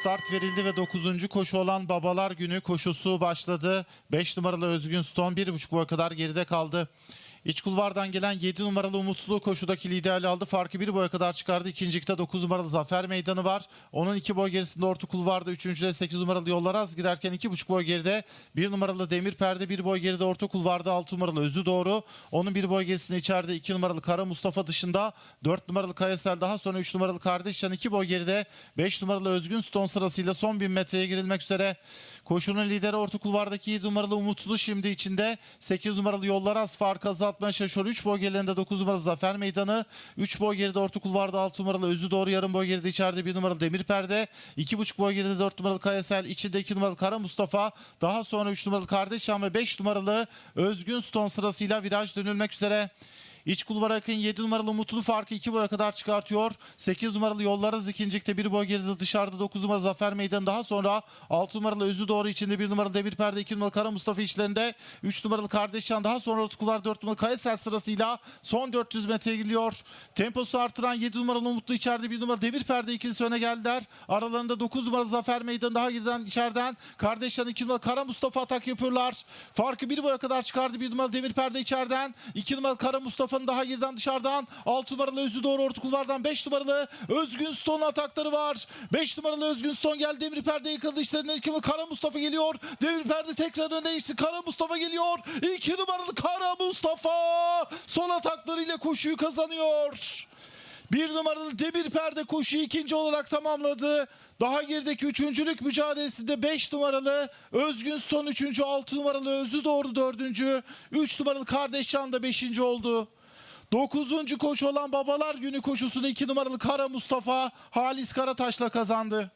Start verildi ve 9. koşu olan Babalar Günü koşusu başladı. 5 numaralı Özgün Stone 1,5 boy kadar geride kaldı. İç kulvardan gelen 7 numaralı Umutlu koşudaki liderliği aldı. Farkı 1 boya kadar çıkardı. İkincilikte 9 numaralı Zafer Meydanı var. Onun 2 boy gerisinde orta kulvarda. Üçüncüde 8 numaralı Yollar Az girerken 2,5 boy geride. 1 numaralı Demir Perde 1 boy geride orta kulvarda 6 numaralı Özü Doğru. Onun 1 boy gerisinde içeride 2 numaralı Kara Mustafa dışında 4 numaralı Kayasel daha sonra 3 numaralı Kardeşcan 2 boy geride 5 numaralı Özgün Stone sırasıyla son 1000 metreye girilmek üzere. Koşunun lideri orta kulvardaki 7 numaralı Umutlu şimdi içinde 8 numaralı Yollar Az farkı azaltmaya çalışıyor. 3 boy gerilerinde 9 numaralı Zafer Meydanı. 3 boy geride orta kulvarda 6 numaralı Özü Doğru yarım boy geride içeride 1 numaralı Demir Perde. 2,5 boy geride 4 numaralı Kayasel içinde 2 numaralı Kara Mustafa. Daha sonra 3 numaralı Kardeşcan ve 5 numaralı Özgün Stone sırasıyla viraj dönülmek üzere. İç kulvara yakın 7 numaralı Umutlu farkı 2 boya kadar çıkartıyor. 8 numaralı Yollarız ikincilikte 1 boy geride dışarıda 9 numaralı Zafer Meydanı daha sonra 6 numaralı Özü Doğru içinde 1 numaralı Demir Perde 2 numaralı Kara Mustafa içlerinde 3 numaralı Kardeşcan daha sonra orta kulvar 4 numaralı Kayasel sırasıyla son 400 metreye giriyor. Temposu artıran 7 numaralı Umutlu içeride 1 numaralı Demir Perde ikilisi öne geldiler. Aralarında 9 numaralı Zafer Meydanı daha geriden içeriden Kardeşcan 2 numaralı Kara Mustafa atak yapıyorlar. Farkı 1 boya kadar çıkardı 1 numaralı Demir Perde içeriden 2 numaralı Kara Mustafa'nın daha geriden dışarıdan 6 numaralı Özü Doğru orta kulvardan 5 numaralı Özgün Stone atakları var. 5 numaralı Özgün Stone geldi Demir Perde yıkıldı işlerinden 2 numaralı Kara Mustafa geliyor. Demir Perde tekrar öne geçti. Kara Mustafa geliyor. 2 numaralı Kara Mustafa son ataklarıyla koşuyu kazanıyor. Bir numaralı Demir Perde koşuyu ikinci olarak tamamladı. Daha gerideki üçüncülük mücadelesinde 5 numaralı Özgün Stone üçüncü, 6 numaralı Özü Doğru dördüncü, 3 numaralı Kardeşcan da beşinci oldu. Dokuzuncu koşu olan Babalar Günü koşusunu 2 numaralı Kara Mustafa Halis Karataş'la kazandı.